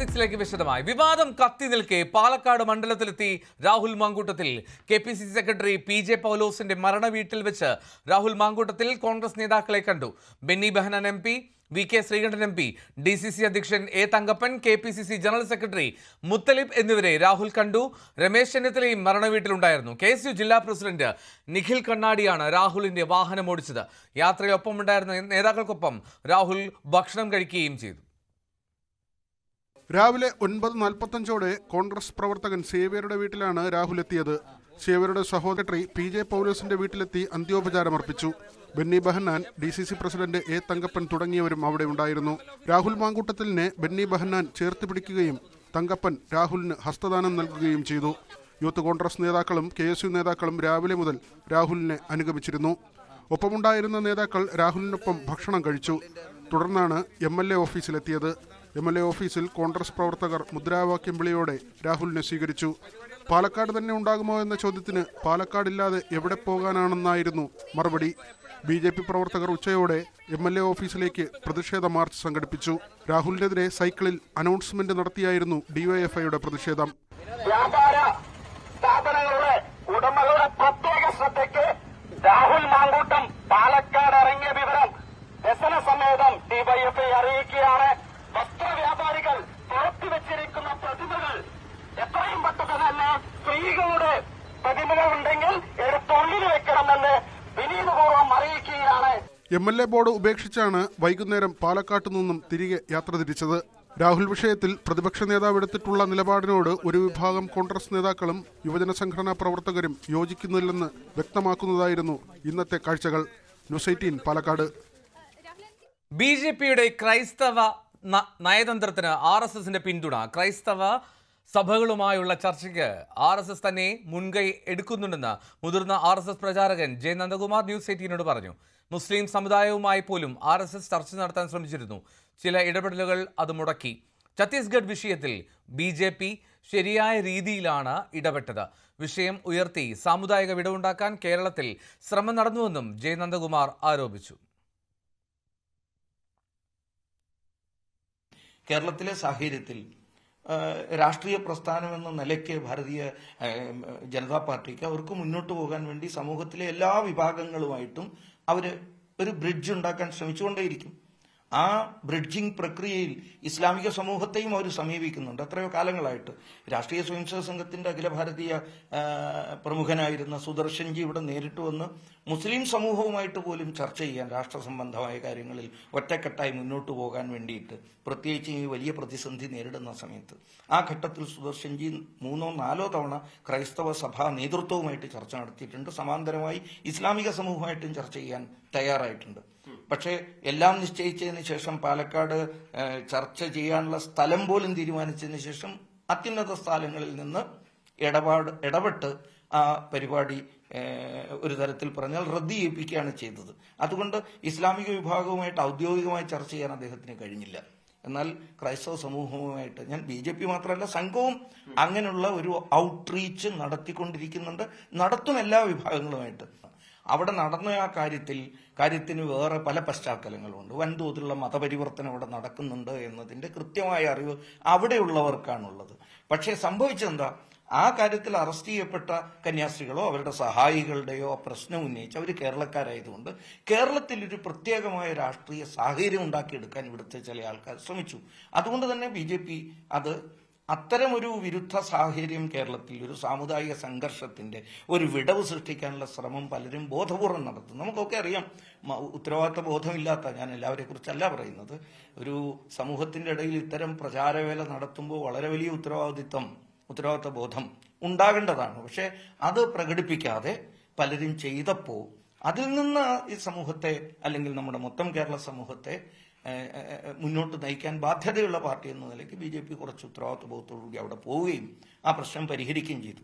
സിക്സിലേക്ക് വിശദമായി. വിവാദം കത്തി നിൽക്കെ Palakkad മണ്ഡലത്തിലെത്തി Rahul Mankoottathil. K P C C secretary P J പൗലോസിന്റെ മരണ വീട്ടിൽ വെച്ച് രാഹുൽ മാങ്കൂട്ടത്തിൽ കോൺഗ്രസ് നേതാക്കളെ കണ്ടു. Benny Behanan M P V K Sreekandan M P D C C അധ്യക്ഷൻ A Thankappan K P C C general secretary Muthalib എന്നിവരെ രാഹുൽ കണ്ടു. രമേശ് ചെന്നിത്തലയും മരണ വീട്ടിലുണ്ടായിരുന്നു കെ എസ് യു ജില്ലാ പ്രസിഡന്റ് നിഖിൽ കണ്ണാടിയാണ് രാഹുലിന്റെ വാഹനം ഓടിച്ചത് യാത്രയൊപ്പമുണ്ടായിരുന്ന നേതാക്കൾക്കൊപ്പം രാഹുൽ ഭക്ഷണം കഴിക്കുകയും ചെയ്തു. രാവിലെ ഒൻപത് നാൽപ്പത്തഞ്ചോടെ കോൺഗ്രസ് പ്രവർത്തകൻ സേവ്യരുടെ വീട്ടിലാണ് രാഹുൽ എത്തിയത്. സേവ്യരുടെ സഹോദരി പി ജെ പൗലോസിന്റെ വീട്ടിലെത്തി അന്ത്യോപചാരം അർപ്പിച്ചു. Benny Behanan D C C president A Thankappan തുടങ്ങിയവരും അവിടെ ഉണ്ടായിരുന്നു. രാഹുൽ മാങ്കൂട്ടത്തിലിനെ ബെന്നി ബഹന്നാൻ ചേർത്ത് പിടിക്കുകയും തങ്കപ്പൻ രാഹുലിന് ഹസ്തദാനം നൽകുകയും ചെയ്തു. യൂത്ത് കോൺഗ്രസ് നേതാക്കളും കെ എസ് യു നേതാക്കളും രാവിലെ മുതൽ രാഹുലിനെ അനുഗമിച്ചിരുന്നു. ഒപ്പമുണ്ടായിരുന്ന നേതാക്കൾ രാഹുലിനൊപ്പം ഭക്ഷണം കഴിച്ചു. തുടർന്നാണ് എം എൽ എ ഓഫീസിലെത്തിയത്. എം എൽ എ ഓഫീസിൽ കോൺഗ്രസ് പ്രവർത്തകർ മുദ്രാവാക്യം വിളിയോടെ രാഹുലിനെ സ്വീകരിച്ചു. പാലക്കാട് തന്നെ ഉണ്ടാകുമോ എന്ന ചോദ്യത്തിന് പാലക്കാടില്ലാതെ എവിടെ പോകാനാണെന്നായിരുന്നു മറുപടി. ബി ജെ പി പ്രവർത്തകർ ഉച്ചയോടെ എം എൽ എ ഓഫീസിലേക്ക് പ്രതിഷേധ മാർച്ച് സംഘടിപ്പിച്ചു. രാഹുലിനെതിരെ സൈക്കിളിൽ അനൗൺസ്മെന്റ് നടത്തിയായിരുന്നു ഡിവൈഎഫ്ഐയുടെ പ്രതിഷേധം. വ്യാപാര ഉടമകളുടെ രാഹുൽ മാങ്കൂട്ടം പാലക്കാട് ഇറങ്ങിയ വിവരം വ്യസന സമേതം ഡിവൈഎഫ്ഐ അറിയിക്കുകയാണ്. വസ്ത്രവ്യാപാരികൾ വെച്ചിരിക്കുന്ന പ്രതിമകൾ. എത്രയും പെട്ടെന്ന് തന്നെ സ്ത്രീകളുടെ പ്രതിമകൾ ഉണ്ടെങ്കിൽ എടുത്തുള്ളിൽ വെക്കണമെന്ന് വിനീതപൂർവം അറിയിക്കുകയാണ്. എം എൽ എ ബോർഡ് ഉപേക്ഷിച്ചാണ് വൈകുന്നേരം പാലക്കാട്ടു നിന്നും തിരികെ യാത്ര തിരിച്ചത്. രാഹുൽ വിഷയത്തിൽ പ്രതിപക്ഷ നേതാവ് എടുത്തിട്ടുള്ള നിലപാടിനോട് ഒരു വിഭാഗം കോൺഗ്രസ് നേതാക്കളും യുവജന സംഘടനാ പ്രവർത്തകരും യോജിക്കുന്നില്ലെന്ന് വ്യക്തമാക്കുന്നതായിരുന്നു ഇന്നത്തെ കാഴ്ചകൾ. News eighteen Palakkad. B J പിയുടെ ക്രൈസ്തവ നയതന്ത്രത്തിന് ആർ എസ് എസിന്റെ പിന്തുണ. ക്രൈസ്തവ സഭകളുമായുള്ള ചർച്ചയ്ക്ക് ആർ എസ് എസ് തന്നെ മുൻകൈ എടുക്കുന്നുണ്ടെന്ന് മുതിർന്ന ആർ എസ് എസ് പ്രചാരകൻ ജെ നന്ദകുമാർ ന്യൂസ് എയ്റ്റീനോട് പറഞ്ഞു. മുസ്ലിം സമുദായവുമായി പോലും ആർ എസ് എസ് ചർച്ച നടത്താൻ ശ്രമിച്ചിരുന്നു. ചില ഇടപെടലുകൾ അത് മുടക്കി. ഛത്തീസ്ഗഡ് വിഷയത്തിൽ ബി ജെ പി ശരിയായ രീതിയിലാണ് ഇടപെട്ടത്. വിഷയം ഉയർത്തി സാമുദായിക വിടവുണ്ടാക്കാൻ കേരളത്തിൽ ശ്രമം നടന്നുവെന്നും ജെ നന്ദകുമാർ ആരോപിച്ചു. കേരളത്തിലെ സാഹചര്യത്തിൽ രാഷ്ട്രീയ പ്രസ്ഥാനം എന്ന നിലയ്ക്ക് ഭാരതീയ ജനതാ പാർട്ടിക്ക് അവർക്ക് മുന്നോട്ട് പോകാൻ വേണ്ടി സമൂഹത്തിലെ എല്ലാ വിഭാഗങ്ങളുമായിട്ടും അവർ ഒരു ബ്രിഡ്ജ് ഉണ്ടാക്കാൻ ശ്രമിച്ചുകൊണ്ടേയിരിക്കും. ആ ബ്രിഡ്ജിംഗ് പ്രക്രിയയിൽ ഇസ്ലാമിക സമൂഹത്തെയും അവർ സമീപിക്കുന്നുണ്ട്. എത്രയോ കാലങ്ങളായിട്ട്. രാഷ്ട്രീയ സ്വയംസേവക സംഘത്തിന്റെ അഖില ഭാരതീയ പ്രമുഖനായിരുന്ന സുദർശൻജി ഇവിടെ നേരിട്ട് വന്ന് മുസ്ലിം സമൂഹവുമായിട്ട് പോലും ചർച്ച ചെയ്യാൻ രാഷ്ട്ര സംബന്ധമായ കാര്യങ്ങളിൽ ഒറ്റക്കെട്ടായി മുന്നോട്ട് പോകാൻ വേണ്ടിയിട്ട് പ്രത്യേകിച്ച് ഈ വലിയ പ്രതിസന്ധി നേരിടുന്ന സമയത്ത്. ആ ഘട്ടത്തിൽ സുദർശൻജി മൂന്നോ നാലോ തവണ ക്രൈസ്തവ സഭാ നേതൃത്വവുമായിട്ട് ചർച്ച നടത്തിയിട്ടുണ്ട്. സമാന്തരമായി ഇസ്ലാമിക സമൂഹമായിട്ടും ചർച്ച ചെയ്യാൻ തയ്യാറായിട്ടുണ്ട്. പക്ഷേ എല്ലാം നിശ്ചയിച്ചതിന് ശേഷം പാലക്കാട് ചർച്ച ചെയ്യാനുള്ള സ്ഥലം പോലും തീരുമാനിച്ചതിന് ശേഷം അത്യുന്നത സ്ഥലങ്ങളിൽ നിന്ന് ഇടപാട് ഇടപെട്ട് ആ പരിപാടി ഒരു തരത്തിൽ പറഞ്ഞാൽ റദ്ദ് ചെയ്യിപ്പിക്കുകയാണ് ചെയ്തത്. അതുകൊണ്ട് ഇസ്ലാമിക വിഭാഗവുമായിട്ട് ഔദ്യോഗികമായി ചർച്ച ചെയ്യാൻ അദ്ദേഹത്തിന് കഴിഞ്ഞില്ല. എന്നാൽ ക്രൈസ്തവ സമൂഹവുമായിട്ട് ഞാൻ ബി ജെ പി മാത്രമല്ല സംഘവും അങ്ങനെയുള്ള ഒരു ഔട്ട്റീച്ച് നടത്തിക്കൊണ്ടിരിക്കുന്നുണ്ട്. നടത്തും എല്ലാ വിഭാഗങ്ങളുമായിട്ട്. അവിടെ നടന്ന ആ കാര്യത്തിൽ കാര്യത്തിന് വേറെ പല പശ്ചാത്തലങ്ങളുണ്ട്. വൻതോതിലുള്ള മതപരിവർത്തനം അവിടെ നടക്കുന്നുണ്ട് എന്നതിന്റെ കൃത്യമായ അറിവ് അവിടെയുള്ളവർക്കാണുള്ളത്. പക്ഷേ സംഭവിച്ചെന്താ ആ കാര്യത്തിൽ അറസ്റ്റ് ചെയ്യപ്പെട്ട കന്യാസ്ത്രീകളോ അവരുടെ സഹായികളുടെയോ പ്രശ്നം ഉന്നയിച്ച് അവർ കേരളക്കാരായതുകൊണ്ട് കേരളത്തിൽ ഒരു പ്രത്യേകമായ രാഷ്ട്രീയ സാഹചര്യം ഉണ്ടാക്കിയെടുക്കാൻ ഇവിടുത്തെ ചില ആൾക്കാർ ശ്രമിച്ചു. അതുകൊണ്ട് തന്നെ ബി അത് അത്തരമൊരു വിരുദ്ധ സാഹചര്യം കേരളത്തിൽ ഒരു സാമുദായിക സംഘർഷത്തിന്റെ ഒരു വിടവ് സൃഷ്ടിക്കാനുള്ള ശ്രമം പലരും ബോധപൂർവം നടത്തും നമുക്കൊക്കെ അറിയാം ഉത്തരവാദിത്ത ബോധമില്ലാത്ത ഞാൻ എല്ലാവരെ കുറിച്ചല്ല പറയുന്നത് ഒരു സമൂഹത്തിന്റെ ഇടയിൽ ഇത്തരം പ്രചാരവേല നടത്തുമ്പോൾ വളരെ വലിയ ഉത്തരവാദിത്വം ഉത്തരവാദിത്ത ബോധം ഉണ്ടാകേണ്ടതാണ്. പക്ഷെ അത് പ്രകടിപ്പിക്കാതെ പലരും ചെയ്തപ്പോൾ അതിൽ നിന്ന് ഈ സമൂഹത്തെ അല്ലെങ്കിൽ നമ്മുടെ മൊത്തം കേരള സമൂഹത്തെ മുന്നോട്ട് നയിക്കാൻ ബാധ്യതയുള്ള പാർട്ടി എന്ന നിലയ്ക്ക് ബി ജെ പി കുറച്ച് ഉത്തരവാദിത്വബോധത്തോടുകൂടി അവിടെ പോവുകയും ആ പ്രശ്നം പരിഹരിക്കുകയും ചെയ്തു.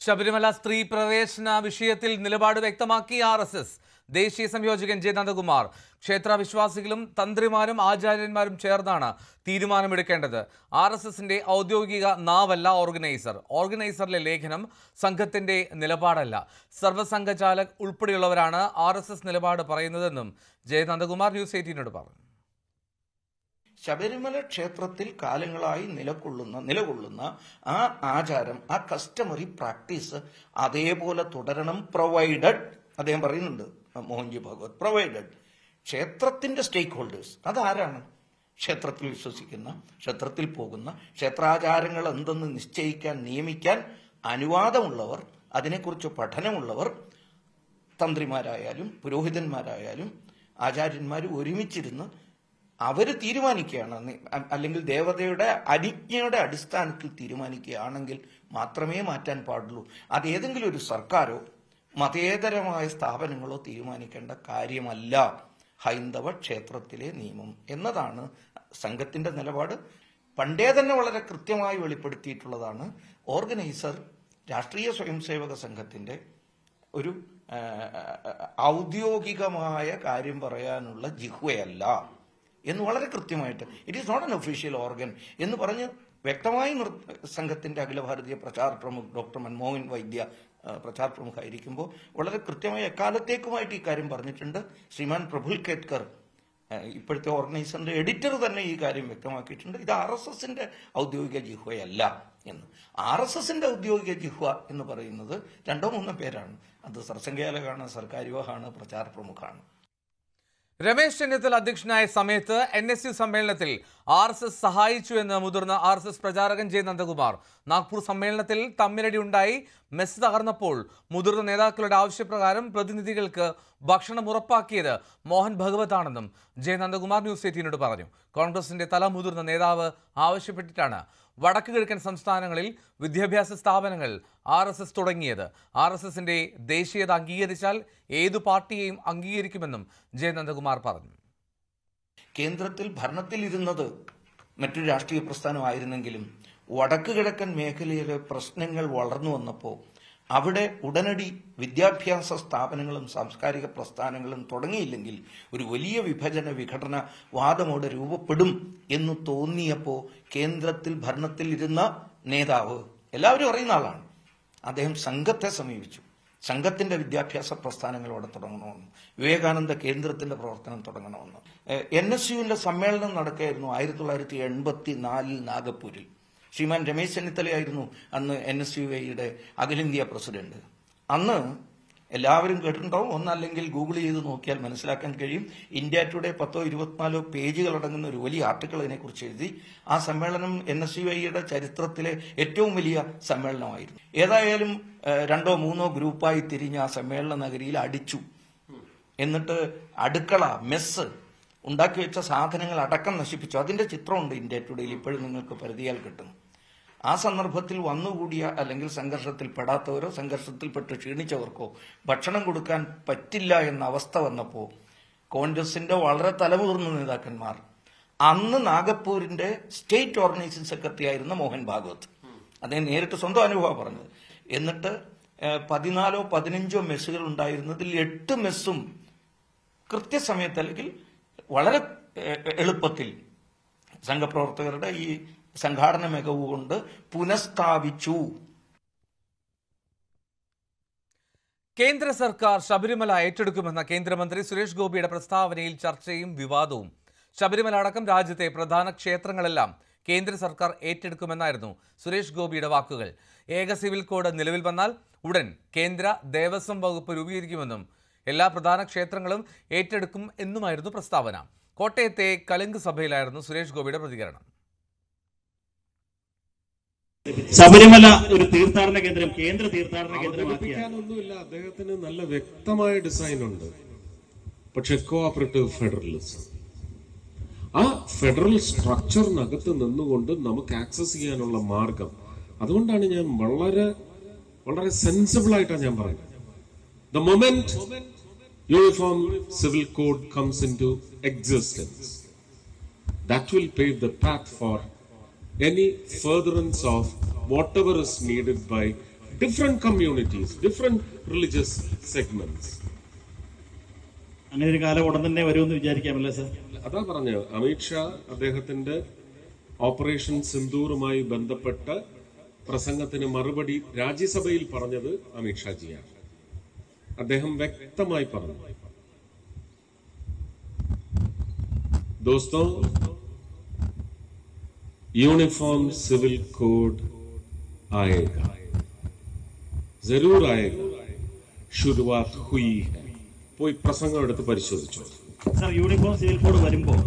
ശബരിമല സ്ത്രീ പ്രവേശന വിഷയത്തിൽ നിലപാട് വ്യക്തമാക്കി ആർ എസ് എസ്. ദേശീയ സംയോജകൻ ജെ നന്ദകുമാർ ക്ഷേത്ര വിശ്വാസികളും തന്ത്രിമാരും ആചാര്യന്മാരും ചേർന്നാണ് തീരുമാനമെടുക്കേണ്ടത്. ആർ എസ് എസിന്റെ ഔദ്യോഗിക നാവല്ല ഓർഗനൈസർ. ഓർഗനൈസറിലെ ലേഖനം സംഘത്തിന്റെ നിലപാടല്ല. സർവസംഘചാലക് ഉൾപ്പെടെയുള്ളവരാണ് ആർ എസ് എസ് നിലപാട് പറയുന്നതെന്നും ജെ നന്ദകുമാർ ന്യൂസ് എയ്റ്റീനോട് പറഞ്ഞു. ശബരിമല ക്ഷേത്രത്തിൽ കാലങ്ങളായി നിലകൊള്ളുന്ന നിലകൊള്ളുന്ന ആ ആചാരം ആ കസ്റ്റമറി പ്രാക്ടീസ് അതേപോലെ തുടരണം പ്രൊവൈഡഡ് അദ്ദേഹം പറയുന്നുണ്ട്. മോഹൻജി ഭഗവത് പ്രൊവൈഡഡ്. ക്ഷേത്രത്തിന്റെ സ്റ്റേക്ക് ഹോൾഡേഴ്സ് അതാരാണ്? ക്ഷേത്രത്തിൽ വിശ്വസിക്കുന്ന ക്ഷേത്രത്തിൽ പോകുന്ന ക്ഷേത്രാചാരങ്ങൾ എന്തെന്ന് നിശ്ചയിക്കാൻ നിയമിക്കാൻ അനുവാദമുള്ളവർ അതിനെക്കുറിച്ച് പഠനമുള്ളവർ തന്ത്രിമാരായാലും പുരോഹിതന്മാരായാലും ആചാര്യന്മാർ ഒരുമിച്ചിരുന്ന് അവർ തീരുമാനിക്കുകയാണ്. അല്ലെങ്കിൽ ദേവതയുടെ അതിജ്ഞയുടെ അടിസ്ഥാനത്തിൽ തീരുമാനിക്കുകയാണെങ്കിൽ മാത്രമേ മാറ്റാൻ പാടുള്ളൂ. അത് ഏതെങ്കിലും ഒരു സർക്കാരോ മതേതരമായ സ്ഥാപനങ്ങളോ തീരുമാനിക്കേണ്ട കാര്യമല്ല. ഹൈന്ദവ ക്ഷേത്രത്തിലെ നിയമം എന്നതാണ് സംഘത്തിന്റെ നിലപാട്. പണ്ടേ തന്നെ വളരെ കൃത്യമായി വെളിപ്പെടുത്തിയിട്ടുള്ളതാണ് ഓർഗനൈസർ രാഷ്ട്രീയ സ്വയംസേവക സംഘത്തിന്റെ ഒരു ഔദ്യോഗികമായ കാര്യം പറയാനുള്ള ജിഹ്വയല്ല എന്ന് വളരെ കൃത്യമായിട്ട്. It is not an official organ എന്ന് പറഞ്ഞ് വ്യക്തമായി സംഘത്തിന്റെ അഖില ഭാരതീയ പ്രചാർ പ്രമുഖ് ഡോക്ടർ മൻമോഹൻ വൈദ്യ പ്രചാർ പ്രമുഖായിരിക്കുമ്പോൾ വളരെ കൃത്യമായി എക്കാലത്തേക്കുമായിട്ട് ഈ കാര്യം പറഞ്ഞിട്ടുണ്ട്. ശ്രീമാൻ പ്രഭുൽ കേത്കർ ഇപ്പോഴത്തെ ഓർഗനൈസറിന്റെ എഡിറ്റർ തന്നെ ഈ കാര്യം വ്യക്തമാക്കിയിട്ടുണ്ട്. ഇത് ആർ എസ് എസിന്റെ ഔദ്യോഗിക ജിഹ്വയല്ല എന്ന്. ആർ എസ് എസിന്റെ ഔദ്യോഗിക ജിഹ്വ എന്ന് പറയുന്നത് രണ്ടോ മൂന്നോ പേരാണ്. അത് സർസംഘ്യാലകാണ് യുവഹാണ് പ്രചാർ പ്രമുഖാണ് രമേശ് ചെന്നിത്തല അധ്യക്ഷനായ സമയത്ത് എൻ എസ് യു സമ്മേളനത്തിൽ ആർ എസ് എസ് സഹായിച്ചു എന്ന് മുതിർന്ന ആർ എസ് എസ് പ്രചാരകൻ ജെ നന്ദകുമാർ. നാഗ്പൂർ സമ്മേളനത്തിൽ തമ്മിലടി ഉണ്ടായി. മെസ് തകർന്നപ്പോൾ മുതിർന്ന നേതാക്കളുടെ ആവശ്യപ്രകാരം പ്രതിനിധികൾക്ക് ഭക്ഷണം ഉറപ്പാക്കിയത് മോഹൻ ഭഗവത് ആണെന്നും ജെ നന്ദകുമാർ ന്യൂസ് എയ്റ്റീനോട് പറഞ്ഞു. കോൺഗ്രസിന്റെ തല മുതിർന്ന നേതാവ് ആവശ്യപ്പെട്ടിട്ടാണ് വടക്ക് കിഴക്കൻ സംസ്ഥാനങ്ങളിൽ വിദ്യാഭ്യാസ സ്ഥാപനങ്ങൾ ആർ എസ് എസ് തുടങ്ങിയത്. ആർ എസ് എസിന്റെ ദേശീയത അംഗീകരിച്ചാൽ ഏതു പാർട്ടിയെയും അംഗീകരിക്കുമെന്നും ജയനന്ദകുമാർ പറഞ്ഞു. കേന്ദ്രത്തിൽ ഭരണത്തിലിരുന്നത് മറ്റൊരു രാഷ്ട്രീയ പ്രസ്ഥാനമായിരുന്നെങ്കിലും വടക്ക് കിഴക്കൻ മേഖലയിലെ പ്രശ്നങ്ങൾ വളർന്നു വന്നപ്പോൾ അവിടെ ഉടനടി വിദ്യാഭ്യാസ സ്ഥാപനങ്ങളും സാംസ്കാരിക പ്രസ്ഥാനങ്ങളും തുടങ്ങിയില്ലെങ്കിൽ ഒരു വലിയ വിഭജന വിഘടന വാദമോടെ രൂപപ്പെടും എന്ന് തോന്നിയപ്പോൾ കേന്ദ്രത്തിൽ ഭരണത്തിൽ ഇരുന്ന നേതാവ് എല്ലാവരും അറിയുന്ന ആളാണ്. അദ്ദേഹം സംഘത്തെ സമീപിച്ചു. സംഘത്തിന്റെ വിദ്യാഭ്യാസ പ്രസ്ഥാനങ്ങളോടെ തുടങ്ങണമെന്ന്. വിവേകാനന്ദ കേന്ദ്രത്തിന്റെ പ്രവർത്തനം തുടങ്ങണമെന്ന്. എൻ എസ് യുവിന്റെ സമ്മേളനം നടക്കുകയായിരുന്നു ആയിരത്തി തൊള്ളായിരത്തി എൺപത്തി നാലിൽ നാഗപ്പൂരിൽ. ശ്രീമാൻ രമേശ് ചെന്നിത്തലയായിരുന്നു അന്ന് എൻ എസ് യു ഐയുടെ അഖിലേന്ത്യാ പ്രസിഡന്റ്. അന്ന് എല്ലാവരും കേട്ടിട്ടുണ്ടാവും. ഒന്നല്ലെങ്കിൽ ഗൂഗിൾ ചെയ്ത് നോക്കിയാൽ മനസ്സിലാക്കാൻ കഴിയും. ഇന്ത്യ ടുഡേ പത്തോ ഇരുപത്തിനാലോ പേജുകൾ അടങ്ങുന്ന ഒരു വലിയ ആർട്ടിക്കിൾ അതിനെക്കുറിച്ച് എഴുതി. ആ സമ്മേളനം എൻ എസ് യു ഐയുടെ ചരിത്രത്തിലെ ഏറ്റവും വലിയ സമ്മേളനമായിരുന്നു. ഏതായാലും രണ്ടോ മൂന്നോ ഗ്രൂപ്പായി തിരിഞ്ഞ് ആ സമ്മേളന നഗരിയിൽ അടിച്ചു. എന്നിട്ട് അടുക്കള മെസ്സ് ഉണ്ടാക്കി വെച്ച സാധനങ്ങൾ അടക്കം നശിപ്പിച്ചു. അതിന്റെ ചിത്രമുണ്ട് ഇന്ത്യ ടുഡേയിൽ. ഇപ്പോഴും നിങ്ങൾക്ക് പരിധിയാൽ കിട്ടും. ആ സന്ദർഭത്തിൽ വന്നുകൂടിയ അല്ലെങ്കിൽ സംഘർഷത്തിൽ പെടാത്തവരോ സംഘർഷത്തിൽപ്പെട്ട് ക്ഷീണിച്ചവർക്കോ ഭക്ഷണം കൊടുക്കാൻ പറ്റില്ല എന്ന അവസ്ഥ വന്നപ്പോൾ കോൺഗ്രസിന്റെ വളരെ തലമുതിർന്ന നേതാക്കന്മാർ അന്ന് നാഗപ്പൂരിന്റെ സ്റ്റേറ്റ് ഓർഗനൈസിംഗ് സെക്രട്ടറി ആയിരുന്ന മോഹൻ ഭാഗവത്. അദ്ദേഹം നേരിട്ട് സ്വന്തം അനുഭവം പറഞ്ഞത്. എന്നിട്ട് പതിനാലോ പതിനഞ്ചോ മെസ്സുകൾ ഉണ്ടായിരുന്നതിൽ എട്ട് മെസ്സും കൃത്യസമയത്ത് അല്ലെങ്കിൽ വളരെ എളുപ്പത്തിൽ സംഘപ്രവർത്തകരുടെ ഈ സംഘാടന മികവ് കൊണ്ട് പുനഃസ്ഥാപിച്ചു. കേന്ദ്ര സർക്കാർ ശബരിമല ഏറ്റെടുക്കുമെന്ന കേന്ദ്രമന്ത്രി സുരേഷ് ഗോപിയുടെ പ്രസ്താവനയിൽ ചർച്ചയും വിവാദവും. ശബരിമല അടക്കം രാജ്യത്തെ പ്രധാന ക്ഷേത്രങ്ങളെല്ലാം കേന്ദ്ര സർക്കാർ ഏറ്റെടുക്കുമെന്നായിരുന്നു സുരേഷ് ഗോപിയുടെ വാക്കുകൾ. ഏക സിവിൽ കോഡ് നിലവിൽ വന്നാൽ ഉടൻ കേന്ദ്ര ദേവസ്വം വകുപ്പ് രൂപീകരിക്കുമെന്നും എല്ലാ പ്രധാന ക്ഷേത്രങ്ങളും ഏറ്റെടുക്കും എന്നുമായിരുന്നു പ്രസ്താവന. കോട്ടയത്തെ കലുങ്ക് സഭയിലായിരുന്നു സുരേഷ് ഗോപിയുടെ പ്രതികരണം. ശബരിമല ഒരു തീർത്ഥാടന കേന്ദ്രം കേന്ദ്ര തീർത്ഥാടന കേന്ദ്രമാക്കിയ അദ്ദേഹത്തിന് നല്ല വ്യക്തമായ ഡിസൈൻ ഉണ്ട് പക്ഷെ കോഓപ്പറേറ്റീവ് ഫെഡറലിസം ആ ഫെഡറൽ സ്ട്രക്ചറിനകത്ത് നിന്നുകൊണ്ട് നമുക്ക് ആക്സസ് ചെയ്യാനുള്ള മാർഗം. അതുകൊണ്ടാണ് ഞാൻ വളരെ വളരെ സെൻസിബിൾ ആയിട്ടാണ് ഞാൻ പറയുന്നത്. The moment uniform civil code comes in to existence that will pave the path for any furtherance of whatever is needed by different communities, different religious segments. അങ്ങനെ ഒരു കാലം ഉടൻ തന്നെ വരുമെന്ന് വിചാരിക്കാമല്ലേ സർ അതാ പറഞ്ഞ അമിത്ഷാ അദ്ദേഹത്തിന്റെ ഓപ്പറേഷൻ സിന്ദൂറുമായി ബന്ധപ്പെട്ട പ്രസംഗത്തിന് മറുപടി രാജ്യസഭയിൽ പറഞ്ഞത് അമിത്ഷാജിയാണ് അദ്ദേഹം വ്യക്തമായി പറഞ്ഞു. ദോസ്തോ യൂണിഫോം സിവിൽ കോഡ് ആയേഗാ ജരൂർ ആയേഗാ ശുരുവാത് ഹുയി പോയി പ്രസംഗം എടുത്ത് പരിശോധിച്ചു. സർ യൂണിഫോം സിവിൽ കോഡ് വരുമ്പോൾ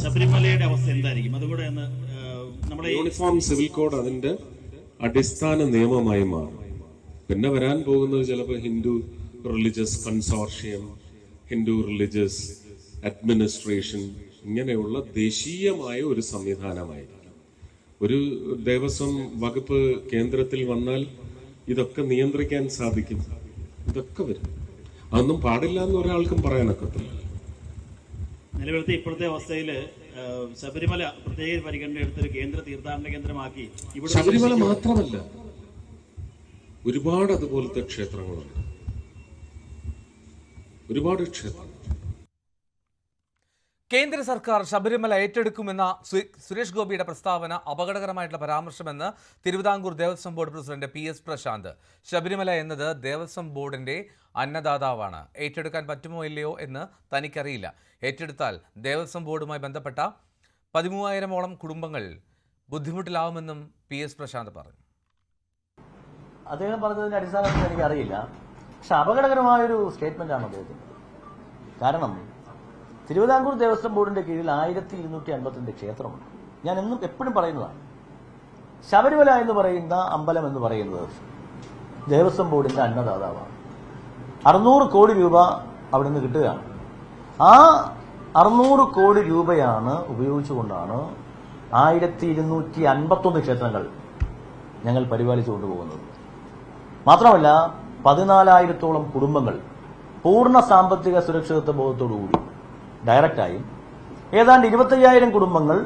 ശബരിമലയുടെ അവസ്ഥ എന്തായിരിക്കും? അതുകൂടെ നമ്മുടെ യൂണിഫോം സിവിൽ കോഡ് അതിന്റെ അടിസ്ഥാന നിയമമായി മാറും. പിന്നെ വരാൻ പോകുന്നത് ചിലപ്പോൾ Hindu religious consortium Hindu religious administration ഇങ്ങനെയുള്ള ദേശീയമായ ഒരു സംവിധാനമായിരിക്കും. ഒരു ദേവസ്വം വകുപ്പ് കേന്ദ്രത്തിൽ വന്നാൽ ഇതൊക്കെ നിയന്ത്രിക്കാൻ സാധിക്കും. ഇതൊക്കെ വരും. അതൊന്നും പാടില്ല എന്ന് ഒരാൾക്കും പറയാനൊക്കത്തില്ല നിലവിലത്തെ ഇപ്പോഴത്തെ അവസ്ഥയിൽ ശബരിമല പ്രത്യേക പരിഗണന എടുത്തൊരു കേന്ദ്ര തീർത്ഥാടന കേന്ദ്രമാക്കി ശബരിമല മാത്രമല്ല ഒരുപാട് അതുപോലത്തെ ക്ഷേത്രങ്ങളുണ്ട്. ഒരുപാട് ക്ഷേത്രങ്ങൾ. കേന്ദ്ര സർക്കാർ ശബരിമല ഏറ്റെടുക്കുമെന്ന സുരേഷ് ഗോപിയുടെ പ്രസ്താവന അപകടകരമായിട്ടുള്ള പരാമർശമെന്ന് Thiruvithamkoor Devaswom board president P S Prasanth. Sabarimala എന്നത് ദേവസ്വം ബോർഡിന്റെ അന്നദാതാവാണ്. ഏറ്റെടുക്കാൻ പറ്റുമോ ഇല്ലയോ എന്ന് തനിക്കറിയില്ല. ഏറ്റെടുത്താൽ ദേവസ്വം ബോർഡുമായി ബന്ധപ്പെട്ട പതിമൂവായിരമോളം കുടുംബങ്ങൾ ബുദ്ധിമുട്ടിലാവുമെന്നും പി എസ് പ്രശാന്ത് പറഞ്ഞു. അദ്ദേഹം പറഞ്ഞതിന്റെ അടിസ്ഥാനത്തിൽ എനിക്ക് അറിയില്ല പക്ഷെ അപകടകരമായൊരു സ്റ്റേറ്റ്മെന്റ് ആണ് അദ്ദേഹത്തിന്. കാരണം തിരുവിതാംകൂർ ദേവസ്വം ബോർഡിന്റെ കീഴിൽ ആയിരത്തി ഇരുന്നൂറ്റി അൻപത്തിരണ്ട് ക്ഷേത്രമുണ്ട്. ഞാൻ എന്നും എപ്പോഴും പറയുന്നതാണ്. ശബരിമല എന്ന് പറയുന്ന അമ്പലം എന്ന് പറയുന്നത് ദേവസ്വം ബോർഡിന്റെ അന്നദാതാവാണ്. അറുന്നൂറ് കോടി രൂപ അവിടെ നിന്ന് കിട്ടുകയാണ്. ആ അറുന്നൂറ് കോടി രൂപയാണ് ഉപയോഗിച്ചുകൊണ്ടാണ് ആയിരത്തി ഇരുന്നൂറ്റി അൻപത്തൊന്ന് ക്ഷേത്രങ്ങൾ ഞങ്ങൾ പരിപാലിച്ചു കൊണ്ടുപോകുന്നത് മാത്രമല്ല പതിനാലായിരത്തോളം കുടുംബങ്ങൾ പൂർണ സാമ്പത്തിക സുരക്ഷിതത്വ ബോധത്തോടുകൂടി ഡയറക്റ്റായും ഏതാണ്ട് ഇരുപത്തയ്യായിരം കുടുംബങ്ങൾ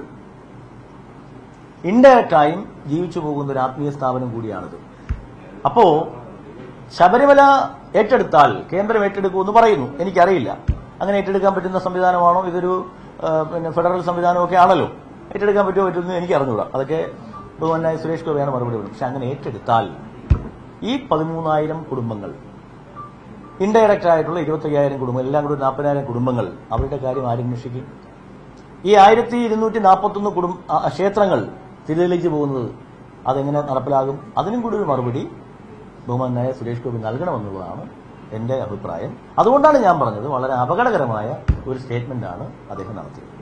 ഇൻഡയറക്റ്റായും ജീവിച്ചു പോകുന്ന ഒരു ആത്മീയ സ്ഥാപനം കൂടിയാണിത്. അപ്പോ ശബരിമല ഏറ്റെടുത്താൽ കേന്ദ്രം ഏറ്റെടുക്കുമെന്ന് പറയുന്നു. എനിക്കറിയില്ല. അങ്ങനെ ഏറ്റെടുക്കാൻ പറ്റുന്ന സംവിധാനമാണോ? ഇതൊരു പിന്നെ ഫെഡറൽ സംവിധാനമൊക്കെ ആണല്ലോ. ഏറ്റെടുക്കാൻ പറ്റുമോ പറ്റുമെന്ന് എനിക്ക് അറിഞ്ഞുകൂടാ അതൊക്കെ ബഹുമാനായ സുരേഷ് ഗോപിയാണ് മറുപടി പറയുന്നത് പക്ഷെ അങ്ങനെ ഏറ്റെടുത്താൽ ഈ പതിമൂന്നായിരം കുടുംബങ്ങൾ ഇൻഡയറക്റ്റ് ആയിട്ടുള്ള ഇരുപത്തയ്യായിരം കുടുംബങ്ങൾ എല്ലാം കൂടി നാൽപ്പതിനായിരം കുടുംബങ്ങൾ അവരുടെ കാര്യം ആരന്വേഷിക്കും ഈ ആയിരത്തി ഇരുന്നൂറ്റി നാൽപ്പത്തൊന്ന് കുടുംബ ക്ഷേത്രങ്ങൾ തിരുതലിച്ച് പോകുന്നത് അതെങ്ങനെ നടപ്പിലാകും? അതിനും കൂടി ഒരു മറുപടി ബഹുമാനായ സുരേഷ് ഗോപി നൽകണമെന്നുള്ളതാണ് എന്റെ അഭിപ്രായം. അതുകൊണ്ടാണ് ഞാൻ പറഞ്ഞത് വളരെ അപകടകരമായ ഒരു സ്റ്റേറ്റ്മെന്റാണ് അദ്ദേഹം നടത്തിയത്.